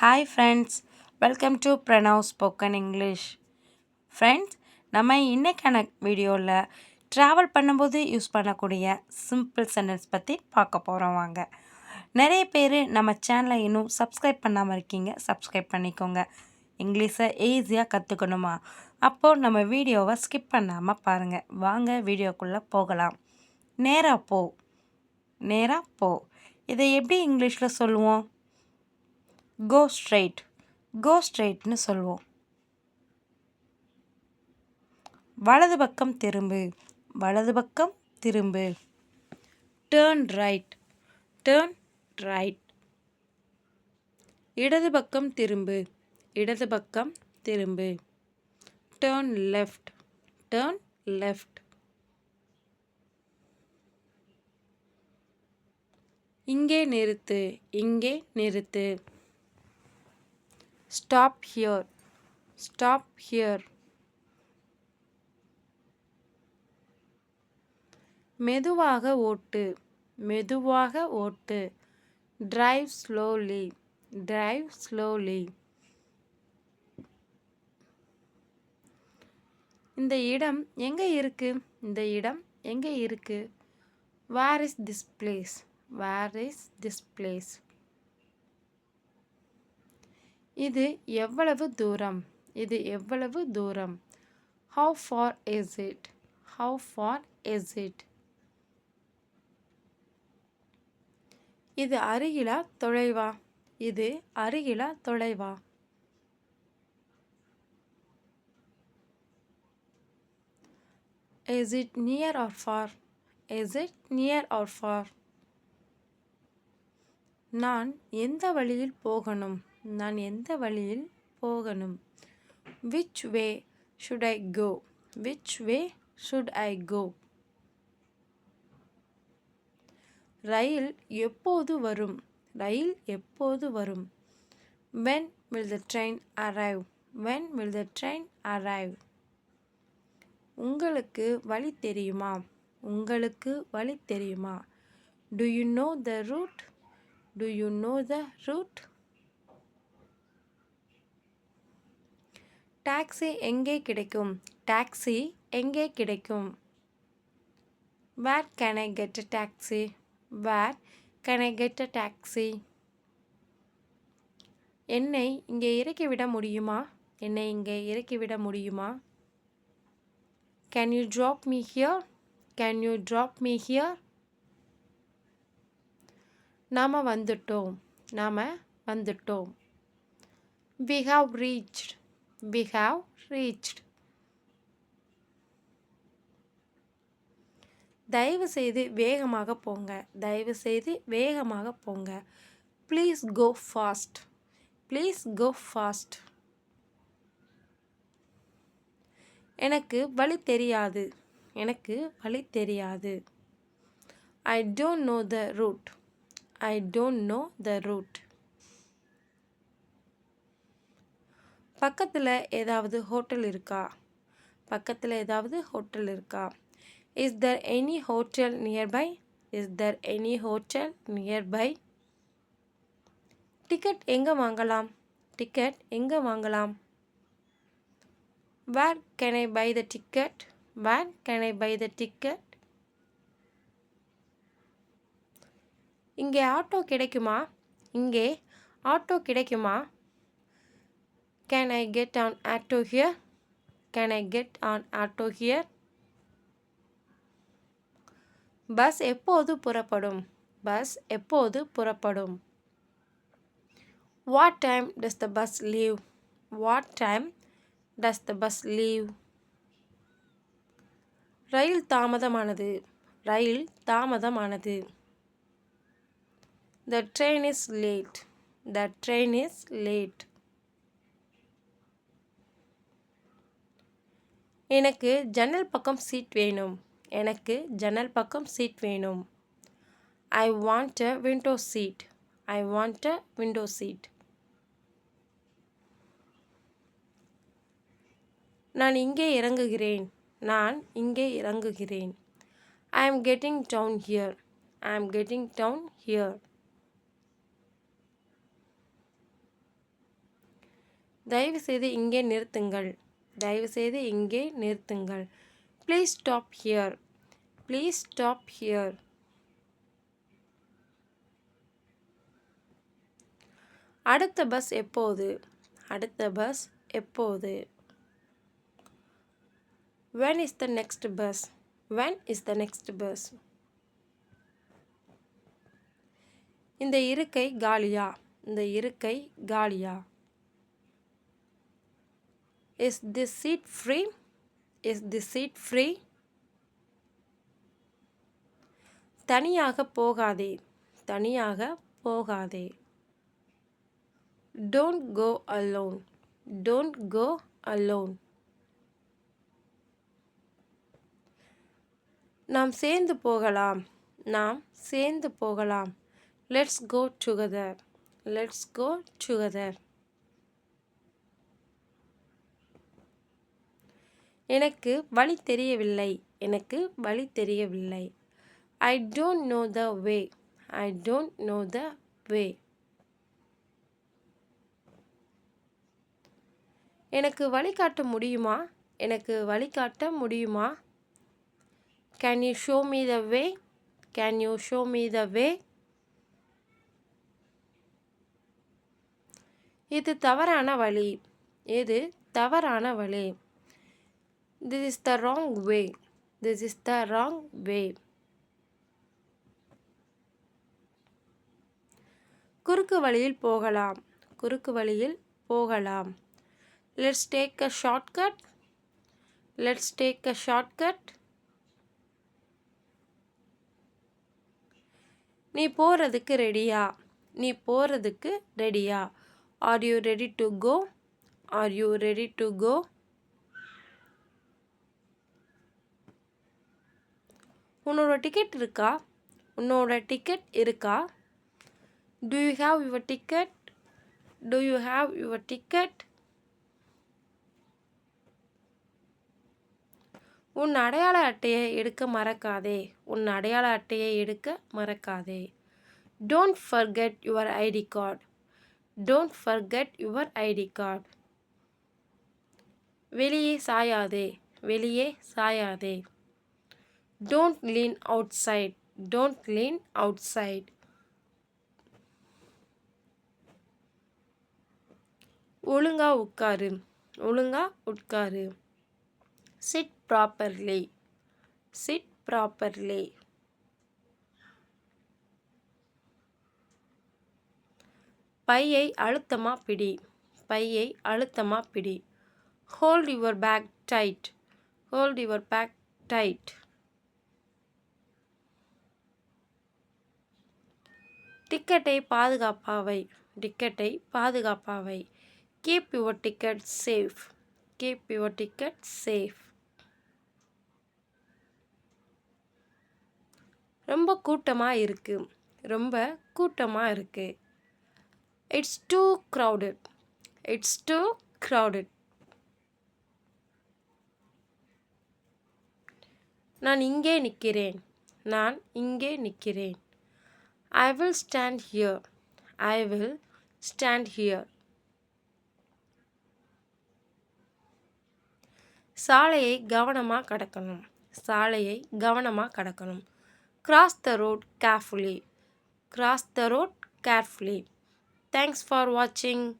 Hi friends welcome to Pranav spoken English friends நம்ம இன்றைக்கான வீடியோவில் ட்ராவல் பண்ணும்போது யூஸ் பண்ணக்கூடிய சிம்பிள் சென்டென்ஸ் பற்றி பார்க்க போகிறோம் வாங்க. நிறைய பேர் நம்ம சேனலை இன்னும் சப்ஸ்கிரைப் பண்ணாமல் இருக்கீங்க சப்ஸ்கிரைப் பண்ணிக்கோங்க. இங்கிலீஷை ஈஸியாக கற்றுக்கணுமா அப்போது நம்ம வீடியோவை ஸ்கிப் பண்ணாமல் பாருங்கள் வாங்க வீடியோக்குள்ளே போகலாம். நேராக போ. நேராக போ. இதை எப்படி இங்கிலீஷில் சொல்லுவோம்? கோ ஸ்ட்ரெயிட் கோ ஸ்ட்ரெயிட்னு சொல்வோம். வலது பக்கம் திரும்பு. வலது பக்கம் திரும்பு. டேர்ன் ரைட் டேர்ன் ரைட் இடது பக்கம் திரும்பு. இடது பக்கம் திரும்பு. டேர்ன் லெஃப்ட் டேர்ன் லெஃப்ட் இங்கே நிறுத்து. இங்கே நிறுத்து. Stop here. Stop here. மெதுவாக ஓட்டு. மெதுவாக ஓட்டு. டிரைவ் ஸ்லோலி டிரைவ் ஸ்லோலி இந்த இடம் எங்கே இருக்கு? இந்த இடம் எங்கே இருக்கு? Where is this place where is this place இது எவ்வளவு தூரம்? இது எவ்வளவு தூரம்? How far is it how far is it இது அருகிலா தொலைவா? இது அருகிலா தொலைவா? Is it near or far is it near or far நான் எந்த வழியில் போகணும்? நான் எந்த வழியில் போகணும்? Which way should I go which way should I go ரயில் எப்போது வரும்? ரயில் எப்போது வரும்? When will the train arrive when will the train arrive உங்களுக்கு வழி தெரியுமா? உங்களுக்கு வழி தெரியுமா? Do you know the route do you know the route taxi எங்கே கிடைக்கும்? டாக்ஸி எங்கே கிடைக்கும்? Where can I get a taxi where can I get a taxi என்னை இங்கே இறக்கிவிட முடியுமா? என்னை இங்கே இறக்கிவிட முடியுமா? Can you drop me here can you drop me here நாம் வந்துட்டோம். நாம் வந்துட்டோம். We have reached we have reached. தயவு செய்து வேகமாக போங்க. தயவு செய்து வேகமாக போங்க. Please go fast please go fast எனக்கு வழி தெரியாது. எனக்கு வழி தெரியாது. I don't know the route I don't know the route பக்கத்தில் ஏதாவது ஹோட்டல் இருக்கா? பக்கத்தில் ஏதாவது ஹோட்டல் இருக்கா? Is there any hotel nearby is there any hotel nearby ticket எங்கே வாங்கலாம்? டிக்கெட் எங்கே வாங்கலாம்? Where can I buy the ticket where can I buy the ticket இங்கே ஆட்டோ கிடைக்குமா? இங்கே ஆட்டோ கிடைக்குமா? Can I get on auto here? Can I get on auto here? Bus எப்போது புறப்படும் பஸ் எப்போது புறப்படும் what time does the bus leave what time does the bus leave ரயில் தாமதமானது ரயில் தாமதமானது the train is late the train is late எனக்கு ஜன்னல் பக்கம் seat வேணும். எனக்கு ஜன்னல் பக்கம் சீட் வேணும். I want a window seat I want a window seat நான் இங்கே இறங்குகிறேன். நான் இங்கே இறங்குகிறேன். ஐ ஆம் கெட்டிங் டவுன் ஹியர் ஐ ஆம் கெட்டிங் டவுன் ஹியர் தயவுசெய்து இங்கே நிறுத்துங்கள். தயவுசெய்து இங்கே நிறுத்துங்கள். Please stop here please stop here அடுத்த பஸ் எப்போது? அடுத்த பஸ் எப்போது? When is the next bus when is the next bus இந்த இருக்கை காலியா? இந்த இருக்கை காலியா? Is this seat free is this seat free தனியாக போகாதே. தனியாக போகாதே. Don't go alone don't go alone நாம் சேர்ந்து போகலாம். நாம் சேர்ந்து போகலாம். Let's go together let's go together எனக்கு வழி தெரியவில்லை. எனக்கு வழி தெரியவில்லை. I don't know the way I don't know the way எனக்கு வழிகாட்ட முடியுமா? எனக்கு வழிகாட்ட முடியுமா? Can you show me the way can you show me the way இது தவறான வழி. இது தவறான வழி. This is the wrong way this is the wrong way குறுக்கு வழியில் போகலாம். குறுக்கு வழியில் போகலாம். Let's take a shortcut let's take a shortcut நீ போகிறதுக்கு ரெடியா நீ போகிறதுக்கு ரெடியா are you ready to go are you ready to go உன்னோட டிக்கெட் இருக்கா? உன்னோட டிக்கெட் இருக்கா? Do you have your ticket do you have your ticket உன் அடையாள அட்டையை எடுக்க மறக்காதே. உன் அடையாள அட்டையை எடுக்க மறக்காதே. Don't forget your ID card don't forget your ID card வெளியே சாயாதே. வெளியே சாயாதே. Don't lean outside don't lean outside ஒழுங்கா உட்காரு. ஒழுங்கா உட்காரு. சிட் ப்ராப்பர்லி சிட் ப்ராப்பர்லி பையை அழுத்தமாக பிடி. பையை அழுத்தமாக பிடி. Hold your bag tight hold your bag tight டிக்கெட்டை பாதுகாப்பாவை. டிக்கெட்டை பாதுகாப்பாவை. Keep your ticket safe. Keep your ticket safe. ரொம்ப கூட்டமாக இருக்குது ரொம்ப கூட்டமாக இருக்குது it's too crowded it's too crowded நான் இங்கே நிற்கிறேன் நான் இங்கே நிற்கிறேன் I will stand here I will stand here சாலையை கவனமாக கடக்கணும் சாலையை கவனமாக கடக்கணும் Cross the road carefully. Cross the road carefully. Thanks for watching.